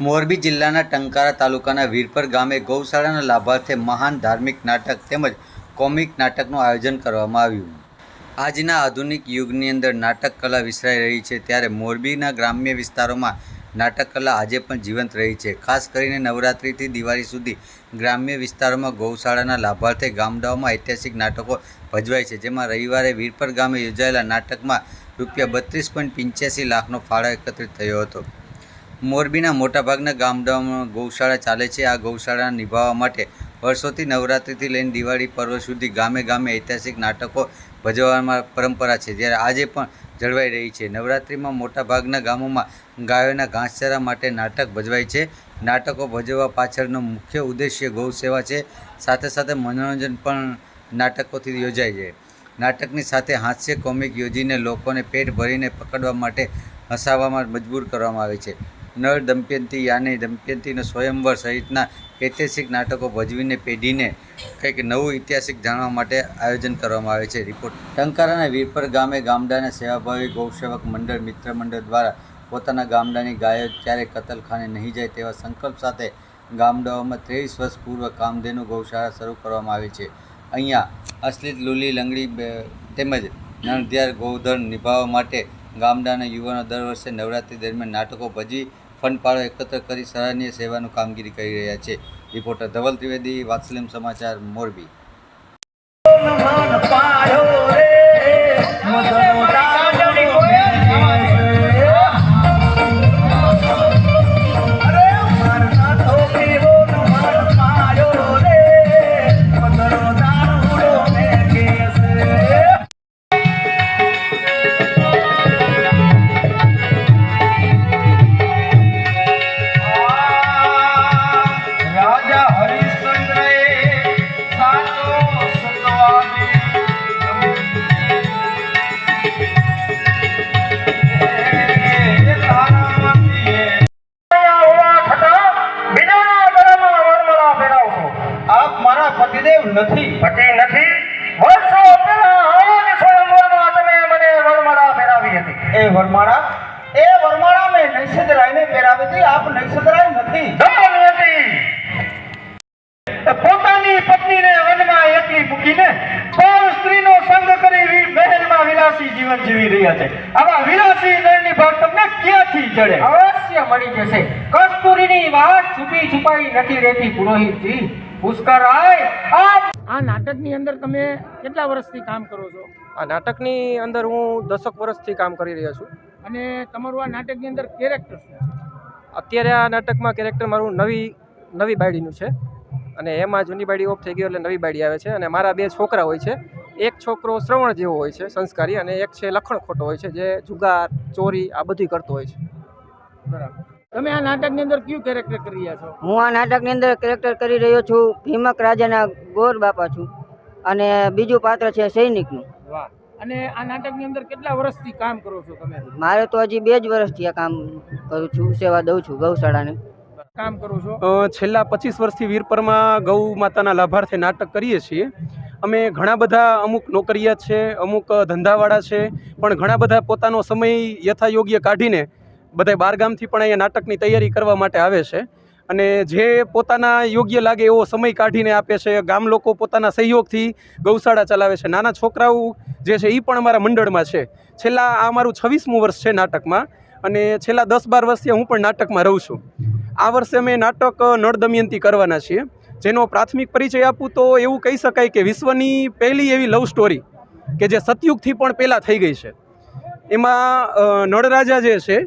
મોરબી જિલ્લાના ટંકારા તાલુકાના વીરપર ગામે ગૌશાળાના લાભાર્થે મહાન ધાર્મિક નાટક તેમજ કોમિક નાટકનું આયોજન કરવામાં આવ્યું. આજના આધુનિક યુગની અંદર નાટક કલા વિસરાઈ રહી છે ત્યારે મોરબીના ગ્રામ્ય વિસ્તારોમાં નાટક કલા આજે પણ જીવંત રહી છે. ખાસ કરીને નવરાત્રિથી દિવાળી સુધી ગ્રામ્ય વિસ્તારોમાં ગૌશાળાના લાભાર્થે ગામડાઓમાં ઐતિહાસિક નાટકો ભજવાય છે. જેમાં રવિવારે વીરપર ગામે યોજાયેલા નાટકમાં રૂપિયા બત્રીસ પોઈન્ટ પંચ્યાસી લાખનો ફાળો એકત્રિત થયો હતો. મોરબીના મોટાભાગના ગામડાઓમાં ગૌશાળા ચાલે છે. આ ગૌશાળા નિભાવવા માટે વર્ષોથી નવરાત્રિથી લઈને દિવાળી પર્વ સુધી ગામે ગામે ઐતિહાસિક નાટકો ભજવવામાં પરંપરા છે, જ્યારે આજે પણ જળવાઈ રહી છે. નવરાત્રિમાં મોટાભાગના ગામોમાં ગાયોના ઘાસચારા માટે નાટક ભજવાય છે. નાટકો ભજવવા પાછળનો મુખ્ય ઉદ્દેશ્ય ગૌ સેવા છે. સાથે સાથે મનોરંજન પણ નાટકોથી યોજાય છે. નાટકની સાથે હાસ્ય કોમિક યોજીને લોકોને પેટ ભરીને પકડવા માટે હસાવવામાં મજબૂર કરવામાં આવે છે. નળ દંપતી યાની દંપતીનો સ્વયંવર સહિતના ઐતિહાસિક નાટકો ભજવીને પેઢીને કંઈક નવું ઐતિહાસિક જાણવા માટે આયોજન કરવામાં આવે છે. રિપોર્ટ. ટંકારાના વીરપર ગામે ગામડાના સેવાભાવી ગૌસેવક મંડળ મિત્ર મંડળ દ્વારા પોતાના ગામડાની ગાયો ક્યારેય કતલખાને નહીં જાય તેવા સંકલ્પ સાથે ગામડાઓમાં ત્રેવીસ વર્ષ પૂર્વ કામધેનુ ગૌશાળા શરૂ કરવામાં આવી છે. અહીંયા અશ્લિત લુલી લંગડી તેમજ નણધ્યાર ગૌધન નિભાવવા માટે ગામડાના યુવાનો દર વર્ષે નવરાત્રિ દરમિયાન નાટકો ભજી ફંડ ફાળો એકત્ર કરી સરાહનીય સેવાનું કામગીરી કરી રહ્યા છે. રિપોર્ટર ધવલ ત્રિવેદી, વાત્સલ્યમ સમાચાર, મોરબી. મારા નથી. પતિ નથી? વર્ષો પહેલા સ્વયંવરમાં તમે મને વરમાળા પહેરાવી હતી એ વરમાળા? એ વરમાળા મેં નૈષદરાયને પહેરાવી હતી આપ નૈષદરાય નથી. દમયંતી પોતાની પત્નીને વનમાં એકલી મૂકીને પર સ્ત્રીનો સંગ કરી મહેલમાં વિલાસી જીવન જીવી રહ્યા છે. આવા વિલાસી નળની ભાગ તમને ક્યાંથી ચડે? અવશ્ય મળી જશે. કસ્તુરીની વાત છુપી છુપાઈ નથી રહેતી પુરોહિતજી. પુષ્કર આય આપ આ નાટકની અંદર તમે કેટલા વર્ષથી કામ કરો છો? આ નાટકની અંદર હું દસક વર્ષથી કામ કરી રહ્યો છું. અને તમારું આ નાટકની અંદર કેરેક્ટર શું છે? અત્યારે આ નાટકમાં કેરેક્ટર મારું નવી નવી બાયડીનું છે. અને એમાં જૂની બાયડી ઓફ થઈ ગયો એટલે નવી બાયડી આવે છે. અને મારા બે છોકરા હોય છે. એક છોકરો શ્રવણ જેવો હોય છે સંસ્કારી અને એક છે લખણ ખોટો હોય છે જે જુગાર ચોરી આ બધું કરતો હોય છે. બરાબર. તમે આ નાટકની અંદર કયું કેરેક્ટર કરી રહ્યા છો? હું આ નાટકની અંદર કેરેક્ટર કરી રહ્યો છું ભીમક રાજાના ગોર બાપા છું. અને બીજું પાત્ર છે સૈનિકનું. વાહ. અને આ નાટકની અંદર કેટલા વર્ષથી કામ કરો છો તમે? મારે તો હજી બે જ વર્ષથી આ કામ કરું છું સેવા દઉં છું ગૌશાળાને. કામ કરું છું? છેલ્લા પચીસ વર્ષથી વીરપરમાં ગૌ માતાના લાભાર્થે નાટક કરીએ છીએ. અમે ઘણા બધા અમુક નોકરિયાત છે અમુક ધંધાવાળા છે પણ ઘણા બધા પોતાનો સમય યથાયોગ્ય કાઢીને બધા બારગામથી પણ અહીંયા નાટકની તૈયારી કરવા માટે આવે છે. અને જે પોતાના યોગ્ય લાગે એવો સમય કાઢીને આપે છે, ગામ લોકો પોતાના સહયોગથી ગૌશાળા ચલાવે છે. નાના છોકરાઓ જે છે એ પણ અમારા મંડળમાં છે. છેલ્લા આ મારું છવ્વીસમું વર્ષ છે નાટકમાં અને છેલ્લા દસ બાર વર્ષથી હું પણ નાટકમાં રહું છું. આ વર્ષે અમે નાટક નળ દમયંતી કરવાના છીએ. જેનો પ્રાથમિક પરિચય આપું તો એવું કહી શકાય કે વિશ્વની પહેલી એવી લવ સ્ટોરી કે જે સતયુગથી પણ પહેલાં થઈ ગઈ છે. એમાં નળરાજા જે છે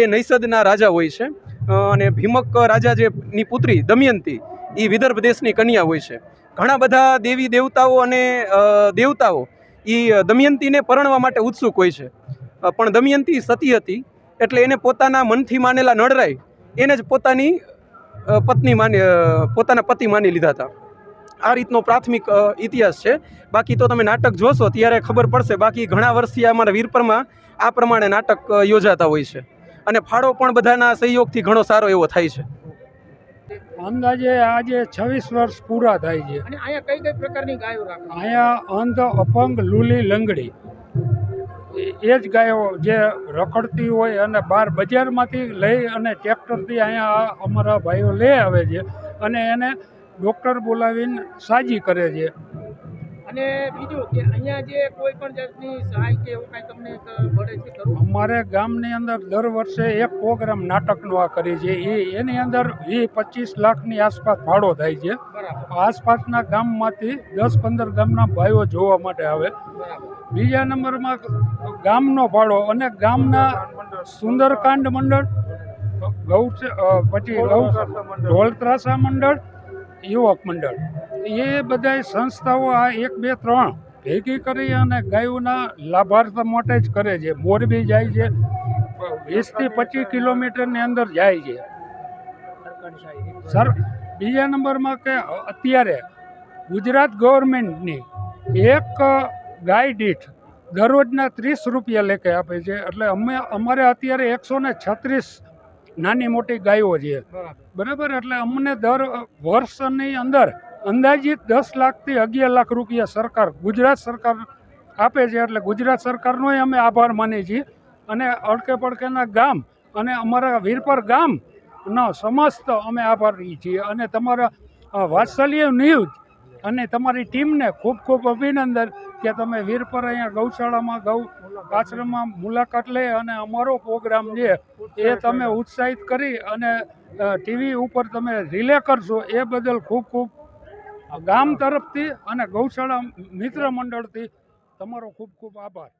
એ નૈષદના રાજા હોય છે. અને ભીમક રાજા જે ની પુત્રી દમયંતી એ વિદર્ભ દેશની કન્યા હોય છે. ઘણા બધા દેવી દેવતાઓ અને દેવતાઓ એ દમયંતીને પરણવા માટે ઉત્સુક હોય છે. પણ દમયંતી સતી હતી, એટલે એને પોતાના મનથી માનેલા નળરાય એને જ પોતાની પત્ની માની પોતાના પતિ માની લીધા હતા. આ રીતનો પ્રાથમિક ઇતિહાસ છે. બાકી તો તમે નાટક જોશો, ત્યારે ખબર પડશે. બાકી ઘણા વર્ષથી અમારા વીરપરમાં આ પ્રમાણે નાટક યોજાતા હોય છે. અને ફાળો પણ બધાના સહયોગથી ઘણો સારો એવો થાય છે. અંદાજે આજે છવ્વીસ વર્ષ પૂરા થાય છે. અને અહીંયા કઈ કઈ પ્રકારની ગાયો રાખો? અહીંયા અંધ અપંગ લૂલી લંગડી. એ એ જ ગાયો જે રખડતી હોય અને બહાર બજારમાંથી લઈ અને ટ્રેક્ટરથી અહીંયા અમારા ભાઈઓ લઈ આવે છે અને એને ડૉક્ટર બોલાવીને સાજી કરે છે. અને બીજું કે અહીંયા જે કોઈ પણ જાતની સહાય કે એવું કાંઈ તમને મળે છે અમારે ગામની અંદર દર વર્ષે એક પ્રોગ્રામ નાટકનો આ કરીએ છીએ એ એની અંદર એ પચીસ લાખની આસપાસ ભાડો થાય છે. આસપાસના ગામમાંથી દસ પંદર ગામના ભાઈઓ જોવા માટે આવે. બીજા નંબરમાં ગામનો ફાળો અને ગામના સુંદરકાંડ મંડળ ગૌ પછી ગૌ ઢોલ ત્રાસા મંડળ યુવક મંડળ. એ બધાય સંસ્થાઓ આ એક, બે, ત્રણ ભેગી કરી અને ગાયોના લાભાર્થ માટે જ કરે છે. મોરબી જાય છે, વીસથી પચીસ કિલોમીટરની અંદર જાય છે. સર, બીજા નંબરમાં કે અત્યારે ગુજરાત ગવર્મેન્ટની એક ગાય દીઠ દરરોજના ત્રીસ રૂપિયા લેખે આપે છે. એટલે અમે, અમારે અત્યારે એકસો ને છત્રીસ નાની મોટી ગાયો છે. બરાબર. એટલે અમને દર વર્ષની અંદર અંદાજિત દસ લાખથી અગિયાર લાખ રૂપિયા સરકાર ગુજરાત સરકાર આપે છે. એટલે ગુજરાત સરકારનોય અમે આભાર માનીએ છીએ. અને અડકે પડકેના ગામ અને અમારા વીરપર ગામનો સમસ્ત અમે આભારી છીએ. અને તમારા વાત્સલ્ય ન્યૂઝ અને તમારી ટીમને ખૂબ ખૂબ અભિનંદન કે તમે વીરપર અહીંયા ગૌશાળામાં ગૌ આશ્રમમાં મુલાકાત લઈ અને અમારો પ્રોગ્રામ છે એ તમે ઉત્સાહિત કરી અને ટીવી ઉપર તમે રિલે કરશો એ બદલ ખૂબ ખૂબ ગામ તરફથી અને ગૌશાળા મિત્ર મંડળથી તમારો ખૂબ ખૂબ આભાર.